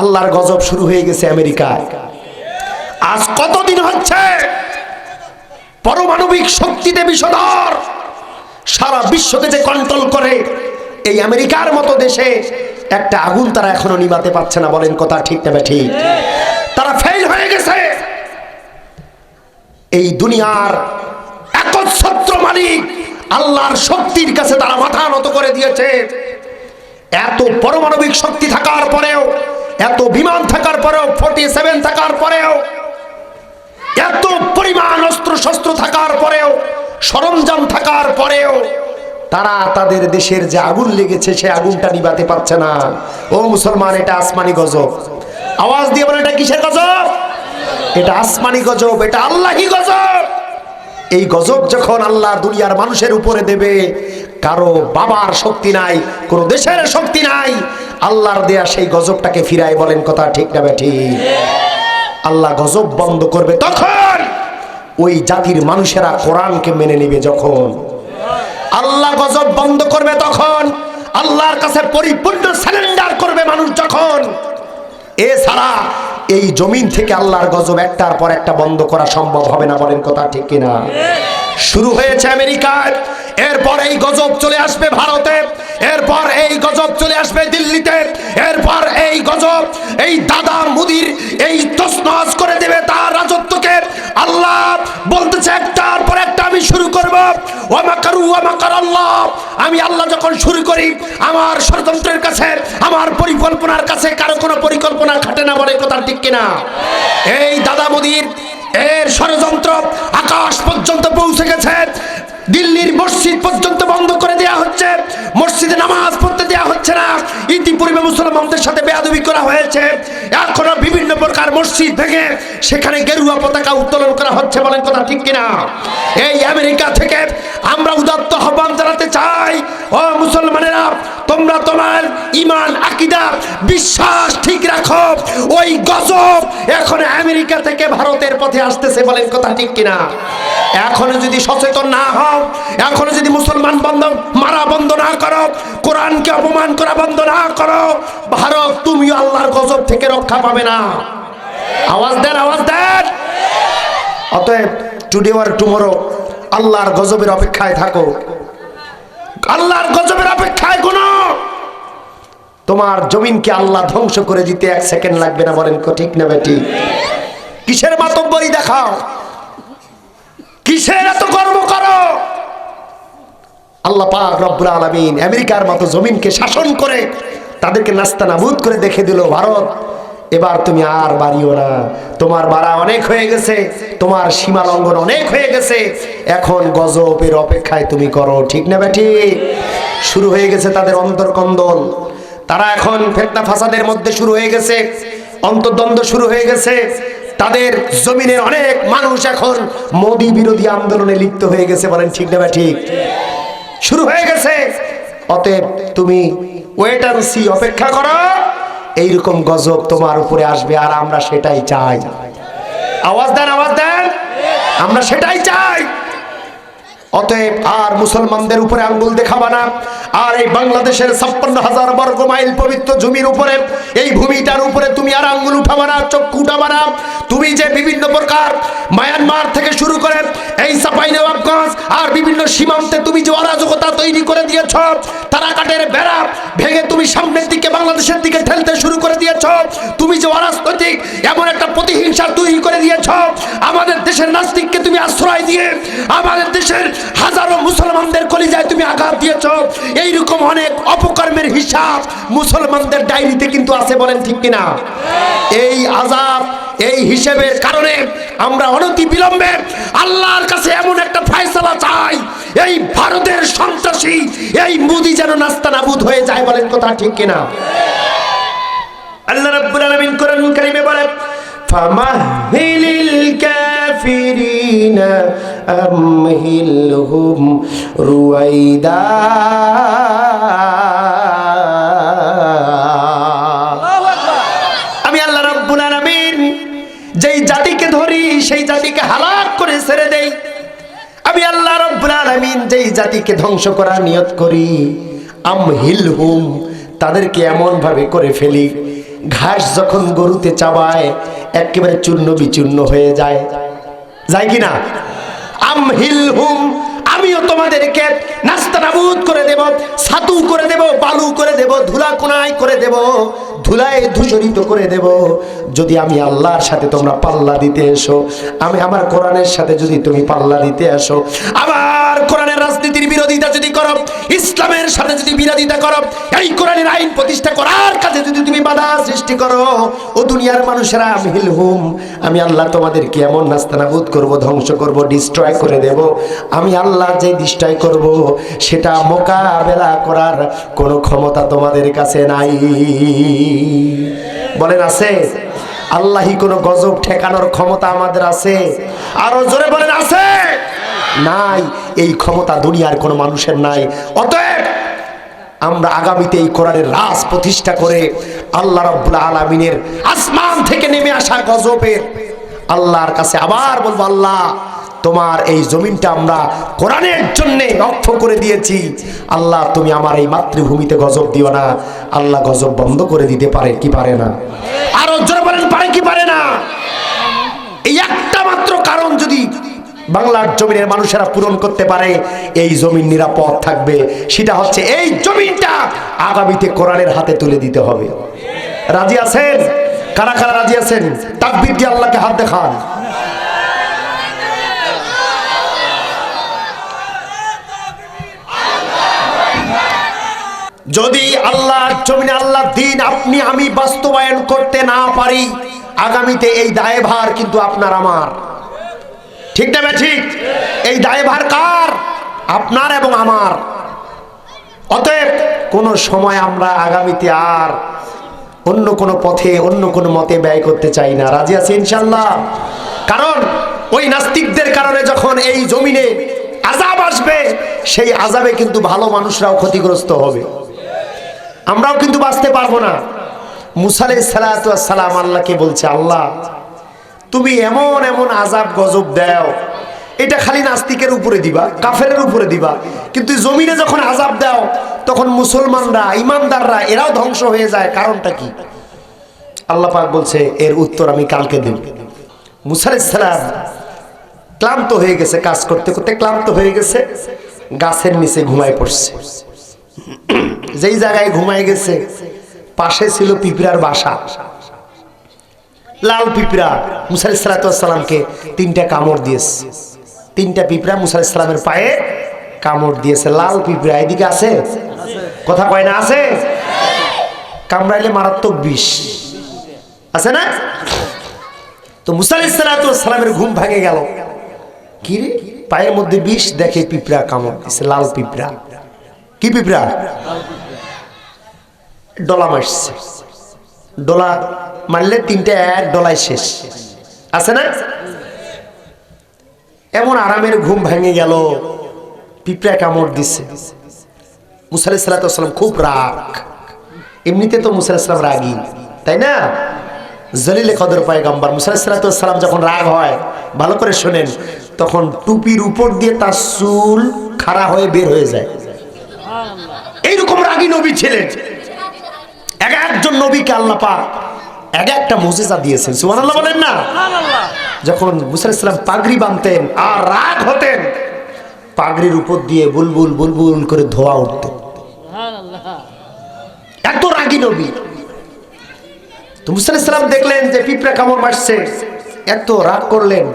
আল্লাহর গজব শুরু হয়ে গেছে আমেরিকায়। আজ কতদিন হচ্ছে? পারমাণবিক শক্তিতে বিষধর। সারা বিশ্বকে যে কন্ট্রোল করে, এই আমেরিকার মতো দেশে একটা আগুন তারা এখনও নিবাতে পারছে না, বলেন কথা ঠিক না ঠিক তারা ফেল হয়ে গেছে। এই দুনিয়ার একচ্ছত্র মালিক আল্লাহর শক্তির কাছে তারা মাথা নত করে দিয়েছে। এত পারমাণবিক শক্তি থাকার পরেও এত বিমান থাকার পরেও ফোর্টি সেভেন থাকার পরেও, এত পরিমাণ অস্ত্র শস্ত্র থাকার পরেও, সরঞ্জাম থাকার পরেও, তারা তাদের দেশের যে আগুন লেগেছে, সে আগুনটা নিবাতে পারছে না। ও মুসলমান, এটা আসমানি গজব। আওয়াজ দিয়ে বলে এটা কিসের গজব? এটা আসমানি গজব, এটা আল্লাহি গজব। এই গজব যখন আল্লাহ দুনিয়ার মানুষের উপরে দেবে, কারও বাবার শক্তি নাই, কোনো দেশের শক্তি নাই আল্লাহর দেয়া সেই গজবটাকে ফিরাই বলেন কথা ঠিক না বেঠি আল্লাহ গজব বন্ধ করবে তখন ওই জাতির মানুষেরা কোরআনকে মেনে নেবে যখন। আল্লাহ গজব বন্ধ করবে তখন, আল্লাহর কাছে পরিপূর্ণ স্যালেন্ডার করবে মানুষ যখন। এছাড়া এই জমিন থেকে আল্লাহর গজব একটার পর একটা বন্ধ করা সম্ভব হবে না বলেন কথা ঠিক কিনা? শুরু হয়েছে আমেরিকায় এরপর এই গজব চলে আসবে ভারতে। এরপর এই গজব চলে আসবে দিল্লিতে। এরপর এই গজব এই দাদা মুদির এই তসনস করে দেবে তার রাজত্বকে। আল্লাহ বলতেছে একটার পর একটা আমি শুরু করব। ওয়ামাকারু ওয়ামাকার আল্লাহ। আমি আল্লাহ যখন শুরু করি, আমার ষড়যন্ত্রের কাছে, আমার পরিকল্পনার কাছে কারও কোনো পরিকল্পনা খাটে না বলে কথা ঠিক কিনা? এই দাদা মোদির, এর ষড়যন্ত্র আকাশ পর্যন্ত পৌঁছে গেছে। দিল্লির মসজিদ পর্যন্ত বন্ধ করে দেয়া হচ্ছে। মসজিদে নামাজ পড়তে দেয়া হচ্ছে না। ইতিপূর্বে মুসলমানদের সাথে বেয়াদবি করা হয়েছে। এখনও বিভিন্ন প্রকার মসজিদ ভেঙে সেখানে গেরুয়া পতাকা উত্তোলন করা হচ্ছে বলেন কথা ঠিক কিনা? এই আমেরিকা থেকে আমরা উদাত্ত আহ্বান জানাতে চাই, ও মুসলমানেরা, তোমরা তোমার ইমান আকিদা, বিশ্বাস ঠিক রাখো। ওই গজব এখন আমেরিকা থেকে ভারতের পথে আসতেছে বলেন কথা ঠিক কিনা? এখনও যদি সচেতন না হও, এখনও যদি মুসলমান বন্ধ, মারা বন্ধ না করো, কোরআনকে অপমান করা বন্ধ না করো, ভারত তুমিও আল্লাহর গজব থেকে রক্ষা পাবে না। আওয়াজ দেন আওয়াজ দেন। অতএব টুডে আর টুমোরো আল্লাহর গজবের অপেক্ষায় থাকো। আল্লাহর গজবের অপেক্ষায় কোনো। তোমার জমিনকে আল্লাহ ধ্বংস করে দিতে এক সেকেন্ড লাগবে না, বলেন ঠিক না বেটি? কিসের মাতব্বরি দেখাও? কিসের এত কর্ম করো? আল্লাহ পাক রব্বুল আলামিন আমেরিকার মতো জমিনকে শাসন করে তাদেরকে নাস্তা নাবুদ করে দেখে দিল ভারত। এবার তুমি আর বাড়িও না। তোমার বাড়া অনেক হয়ে গেছে, তোমার সীমা লঙ্ঘন অনেক হয়ে গেছে। এখন গজবের অপেক্ষায় তুমি করো, ঠিক না বেটি শুরু হয়ে গেছে তাদের অন্তর্কন্দল তারা এখন ফেতনা ফাসাদের মধ্যে শুরু হয়ে গেছে, অন্তর্দ্বন্দ্ব শুরু হয়ে গেছে। তাদের জমিনের অনেক মানুষ এখন মোদী বিরোধী আন্দোলনে লিপ্ত হয়ে গেছে বলেন, ঠিক না ঠিক শুরু হয়ে গেছে। অতএব তুমি ওয়েট অ্যান্ড সি অপেক্ষা করো। এইরকম গজব তোমার উপরে আসবে আর আমরা সেটাই চাই। আওয়াজ দেন আওয়াজ দেন। আমরা সেটাই চাই। অতএব আর মুসলমানদের উপরে আঙ্গুল দেখাবা না। আর এই বাংলাদেশের ছাপ্পান্ন হাজার বর্গ মাইল পবিত্র জমির উপরে, এই ভূমিটার উপরে তুমি আর আঙ্গুল উঠাবা না, চক্ষু উঠাবা না। তুমি যে বিভিন্ন প্রকার মায়ানমার থেকে শুরু করে এই সাপাই নবাবগঞ্জ আর বিভিন্ন সীমান্তে তুমি যে অরাজকতা তৈরি করে দিয়েছ তারাকাটের বেড়া ভেঙে তুমি সামনের দিকে বাংলাদেশের দিকে ঠেলতে শুরু করে দিয়েছ, তুমি যে অরাজনৈতিক এমন একটা প্রতিহিংসা তৈরি করে দিয়েছ, আমাদের দেশের নাস্তিককে তুমি আশ্রয় দিয়ে আমাদের দেশের হাজারো মুসলমানদের কলিজায় তুমি আঘাত দিয়েছ। এইরকম অনেক অপকর্মের হিসাব মুসলমানদের ডায়েরিতে কিন্তু আছে বলেন ঠিক কিনা? এই আজাব এই হিসেবের কারণে আমরা অনতি বিলম্বে আল্লাহর কাছে এমন একটা ফয়সালা চাই, এই ভারতের সন্ত্রাসী, এই মুদি যেন নাস্তা নাবুদ হয়ে যায় বলেন কথা ঠিক কিনা? আল্লাহ রাব্বুল আলামিন কোরআন কারীমে বলে ফামাহিলিল কাফিরিনা আমহিলহুম রুয়াইদা আমি আল্লাহ রাব্বুল আলামিন যেই জাতিকে ধরি সেই জাতিকে হালাক করে ছেড়ে দেই। আমি আল্লাহ রাব্বুল আলামিন যেই জাতিকে ধ্বংস করার নিয়ত করি আমহিলহুম তাদেরকে এমন ভাবে করে ফেলি ঘাস যখন গরুতে চাবায় একেবারে চূর্ণ বিচূর্ণ হয়ে যায়। যায় কি না আমহিল হুম, আমিও তোমাদেরকে নাস্তা নাবুদ করে দেব, ছাতু করে দেব, বালু করে দেব, ধুলা কোনায় করে দেব, ধুলায় ধূসরিত করে দেব। যদি আমি আল্লাহর সাথে তোমরা পাল্লা দিতে এসো, আমি আমার কোরআনের সাথে যদি তুমি পাল্লা দিতে আসো আমার কোরআনের রাজনীতির বিরোধিতা যদি করো ইসলামের সাথে যদি বিরোধিতা করো, এই কোরআনের আইন প্রতিষ্ঠা করার কাজে যদি তুমি বাধা সৃষ্টি করো, ও দুনিয়ার মানুষেরা মিহিল হুম, আমি আল্লাহ তোমাদেরকে এমন নাস্তানাবুদ করব, ধ্বংস করব ডিস্ট্রয় করে দেব। আমি আল্লাহ যে ডিস্ট্রয় করব, সেটা মোকাবেলা করার কোনো ক্ষমতা তোমাদের কাছে নাই। বলেন আছে? আল্লাহি কোনো গজব ঠেকানোর ক্ষমতা আমাদের আছে? আরও জোরে বলেন, আছে? নাই। এই ক্ষমতা দুনিয়ার কোনো মানুষের নাই। অতএব আমরা আগামীতে এই কোরআনের রাজ প্রতিষ্ঠা করে আল্লাহ রব্বুল আলমিনের আসমান থেকে নেমে আসা গজবের আল্লাহর কাছে আবার বলব, আল্লাহ, তোমার এই জমিনটা আমরা কোরআনের জন্য রক্ষ করে দিয়েছি। আল্লাহ, তুমি আমার এই মাতৃভূমিতে গজব দিও না। আল্লাহ গজব বন্ধ করে দিতে পারে কি পারে না? আরও জোরে বলেন, পারে কি পারে না? এই একটা বাংলার জমিনের মানুষেরা পূরণ করতে পারে, এই জমিন নিরাপদ থাকবে। সেটা হচ্ছে এই জমিনটা আগামীতে কোরআনের হাতে তুলে দিতে হবে। রাজি আছেন? কারা কারা রাজি আছেন? তাকবির দিয়ে আল্লাহকে হাত দেখান। যদি আল্লাহর জমিনে আল্লাহ দিন আপনি, আমি বাস্তবায়ন করতে না পারি, আগামীতে এই দায়ভার কিন্তু আপনার আমার। ঠিক না ঠিক? এই দায়ভার কার? আপনার এবং আমার। অতএব কোনো সময় আমরা আগামীতে আর অন্য কোনো পথে, অন্য কোনো মতে ব্যয় করতে চাই না। রাজি আছে ইনশাল্লাহ কারণ ওই নাস্তিকদের কারণে যখন এই জমিনে আজাব আসবে, সেই আজাবে কিন্তু ভালো মানুষরাও ক্ষতিগ্রস্ত হবে। আমরাও কিন্তু বাঁচতে পারব না। মুসালে সালাম আল্লাহকে বলছে, আল্লাহ তুমি এমন এমন আজাব গজব দাও। এটা খালি নাস্তিকের উপরে দিবা কাফের উপরে দিবা। কিন্তু জমিনে যখন আজাব দাও, তখন মুসলমানরা, ইমানদাররা, এরাও ধ্বংস হয়ে যায়। কারণটা কি? আল্লাহ পাক বলছে, এর উত্তর আমি কালকে দেব। মুসালাম ক্লান্ত হয়ে গেছে কাজ করতে করতে, ক্লান্ত হয়ে গেছে, গাছের নিচে ঘুমায় পড়ছে। যেই জায়গায় ঘুমায় গেছে, পাশে ছিল পিঁপড়ার বাসা। লাল পিঁপড়া মুসা সালাতামকে তিনটা কামড় দিয়েছে। তিনটা পিঁপড়া মুসা ইসলামের পায়ে কামড় দিয়েছে। লাল পিঁপড়া, এদিকে আছে? কথা কয় না, আছে? কামড়াইলে মারাত্মক বিষ। আছে না? তো মুসা সালাতামের ঘুম ভাঙে গেল। কি রে? পায়ের মধ্যে বিষ দেখে পিঁপড়া কামড় দিছে লাল পিঁপড়া। কি পিঁপড়া? ডলা মারছে ডলা মারলে তিনটে এক ডলায় শেষ। আছে না? এমন আরামের ঘুম ভেঙে গেল, পিঁপড়া কামড় দিচ্ছে মুসালি সাল্লাম খুব রাগ। এমনিতে তো মুসাইসালাম রাগী, তাই না? জলিলে কদর পায় গাম্বার মুসাইসালাম যখন রাগ হয়, ভালো করে শোনেন, তখন টুপির উপর দিয়ে তার চুল খাড়া হয়ে বের হয়ে যায়। এইরকম রাগী নবী ছিলেন। এক একজন নবীকে আল্লাহ পাক এক একটা মজেজা দিয়েছেন সুমান আল্লাহ বলেন না? যখন মুসা ইসলাম পাগড়ি বাঁধতেন আর রাগ হতেন পাগড়ির উপর দিয়ে বুলবুল বুলবুল করে ধোয়া উঠত। এত রাগী নবী। তো মুসা ইসলাম দেখলেন যে পিঁপড়া কামড় মারছে। এত রাগ করলেন।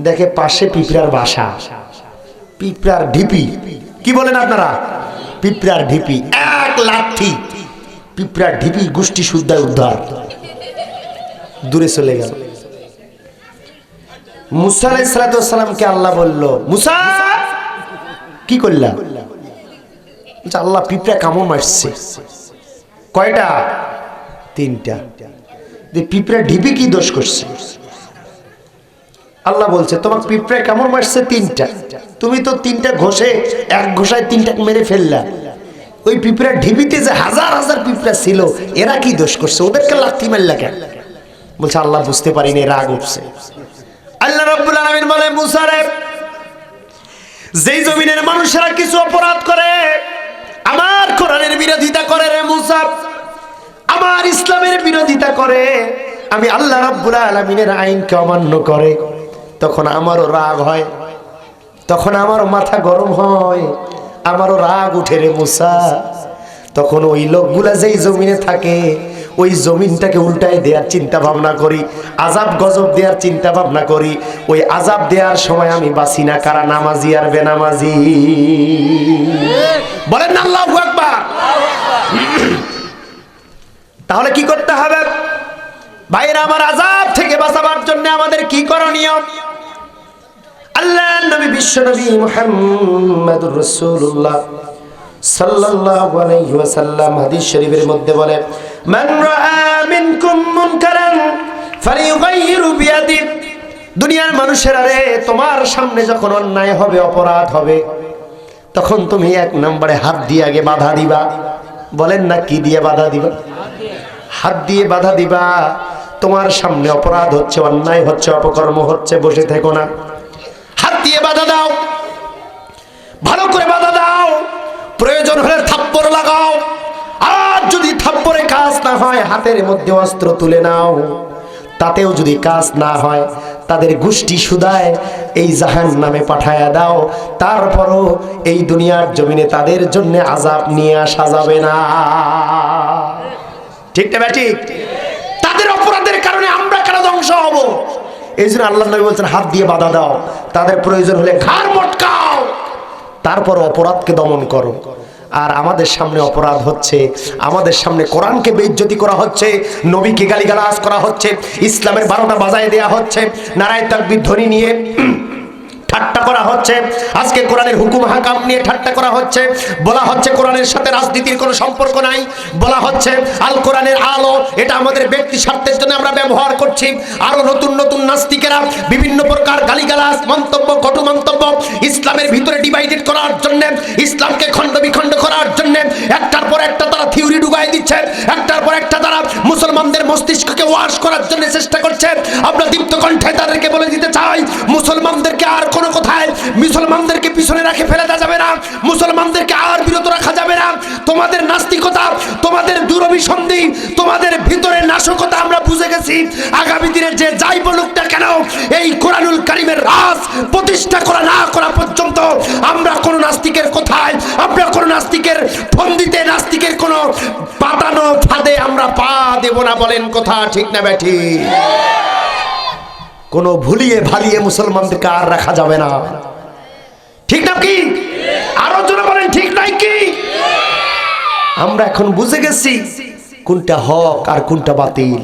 দেখে পাশে পিঁপড়ার বাসা। পিঁপড়ার ঢিপি। কি বলেন আপনারা? পিঁপড়ার ঢিপি। এক লাঠি। পিঁপড়ার ঢিপি গোষ্ঠী শুদ্ধায় উদ্ধার। দূরে চলে গেল। মুসা আলাইসালামকে আল্লাহ বলল, মুসা, কি করলাম আল্লাহ পিঁপড়া কামড় মারছে। কয়টা? তিনটা। পিঁপড়া ঢিপি কি দোষ করছে? আল্লাহ বলছে তোমার পিঁপড়া কেমন মারছে তিনটা। তুমি তো তিনটা ঘষে, এক ঘষায় তিনটা মেরে ফেললা। ওই পিঁপড়া ঢিবিতে যে হাজার হাজার পিঁপড়া ছিল, এরা কি দোষ করছে? ওদেরকে লাথি মারলা কেন? বলছে, আল্লাহ বুঝতে পারিনি, রাগ উঠছে। আল্লাহ রাব্বুল আলামিন বলে, মুসা রে, যেই জমিনের মানুষেরা কিছু অপরাধ করে, আমার কোরআনের বিরোধিতা করে রে মুসা, আমার ইসলামের বিরোধিতা করে, আমি আল্লাহ রাব্বুল আলামিনের আইনকে অমান্য করে, তখন আমারও রাগ হয়, তখন আমারও মাথা গরম হয়, আমারও রাগ উঠে রে মুসা। তখন ওই লোকগুলা যেই জমিনে থাকে ওই জমিনটাকে উল্টায় দেওয়ার চিন্তা ভাবনা করি, আজাব গজব দেওয়ার চিন্তা ভাবনা করি, ওই আজাব দেওয়ার সময় আমি বাসি না, কারা নামাজি আর বেনামাজি। বলেন তাহলে কি করতে হবে? ভাইরা আমার আজাব থেকে বাঁচাবার জন্য আমাদের কি করণীয়? আল্লাহ নবী, বিশ্ব নবী মুহাম্মদুর রাসূলুল্লাহ সাল্লাল্লাহু আলাইহি ওয়াসাল্লাম হাদিস শরীফের মধ্যে বলে মান রাআ মিনকুম মুনকারান ফালিয়ুগাইয়িরু বিয়াদি দুনিয়ার মানুষেরা রে তোমার সামনে যখন অন্যায় হবে, অপরাধ হবে, তখন তুমি এক নম্বরে হাত দিয়ে আগে বাধা দিবা। বলেন না, কি দিয়ে বাধা দিবা? হাত দিয়ে বাধা দিবা, তোমার সামনে অপরাধ হচ্ছে, অন্যায় হচ্ছে, অপকর্ম হচ্ছে, বসে থেকো না। হাত দিয়ে বাধা দাও। ভালো করে বাধা দাও। প্রয়োজন হলে থাপ্পড় লাগাও। থাপ্পড়ে কাজ না হয়, হাতের মধ্যে অস্ত্র তুলে নাও। তাতেও যদি কাজ না হয়, তাদের গোষ্ঠী সুদায় এই জাহান নামে পাঠায়া দাও। তারপরও এই দুনিয়ার জমিনে তাদের জন্য আজাব নিয়ে আসা যাবে না। ঠিক না ঠিক তাদের অপরাধের কারণে আমরা কেন ধ্বংস হব? এই জন্য আল্লাহ নবী বলছেন, হাত দিয়ে বাধা দাও। তাদের প্রয়োজন হলে ঘাড় মটকাও। তারপর অপরাধকে দমন করো। আর আমাদের সামনে অপরাধ হচ্ছে। আমাদের সামনে কোরআনকে বেজ্জতি করা হচ্ছে, নবীকে গালিগালাজ করা হচ্ছে, ইসলামের বারোটা বাজায় দেয়া হচ্ছে, নারায় তাকবির ধ্বনি নিয়ে ঠাট্টা করা হচ্ছে। আজকে কোরআনের হুকুম হাকাম নিয়ে ঠাট্টা করা হচ্ছে। বলা হচ্ছে কোরআনের সাথে রাজনীতির কোনো সম্পর্ক নাই। বলা হচ্ছে আল কোরআনের আলো, এটা আমাদের ব্যক্তি স্বার্থের জন্য আমরা ব্যবহার করছি। আরও নতুন নতুন নাস্তিকেরা বিভিন্ন প্রকার গালিগালাজ, মন্তব্য, কটু মন্তব্য ইসলামের ভিতরে ডিভাইডেড করার জন্য, ইসলামকে খণ্ড বিখণ্ড করার জন্য, একটার পর একটা তারা থিওরি ডুবাই দিচ্ছে, একটার পর একটা মুসলমানদের মস্তিষ্ককে ওয়াশ করার জন্য চেষ্টা করছে। আমরা দীপ্ত কণ্ঠে তাদেরকে বলে দিতে চাই, মুসলমানদেরকে আর কোনো কোথায় মুসলমানদেরকে পিছনে রাখে ফেলে দেওয়া যাবে না। মুসলমানদেরকে আর বিরত রাখা যাবে না। তোমাদের নাস্তিকতা, তোমাদের দুরভিসন্ধি, তোমাদের ভিতরে নাশকতা আমরা বুঝে গেছি। আগামী দিনে যে যাই বলুক না কেন, এই কোরআনুল কারিমের রাজ প্রতিষ্ঠা করা না করা পর্যন্ত আমরা কোনো নাস্তিকের কোথায়, আমরা কোনো নাস্তিকের কোন পাতানো ফাঁদে আমরা পা দেব না বলেন কথা ঠিক না ব্যাঠি কোনো ভুলিয়ে ভালিয়ে মুসলমানদেরকে আর রাখা যাবে না। ঠিক না কি? আরও জোরে বলেন, ঠিক নাই কি? আমরা এখন বুঝে গেছি কোনটা হক আর কোনটা বাতিল।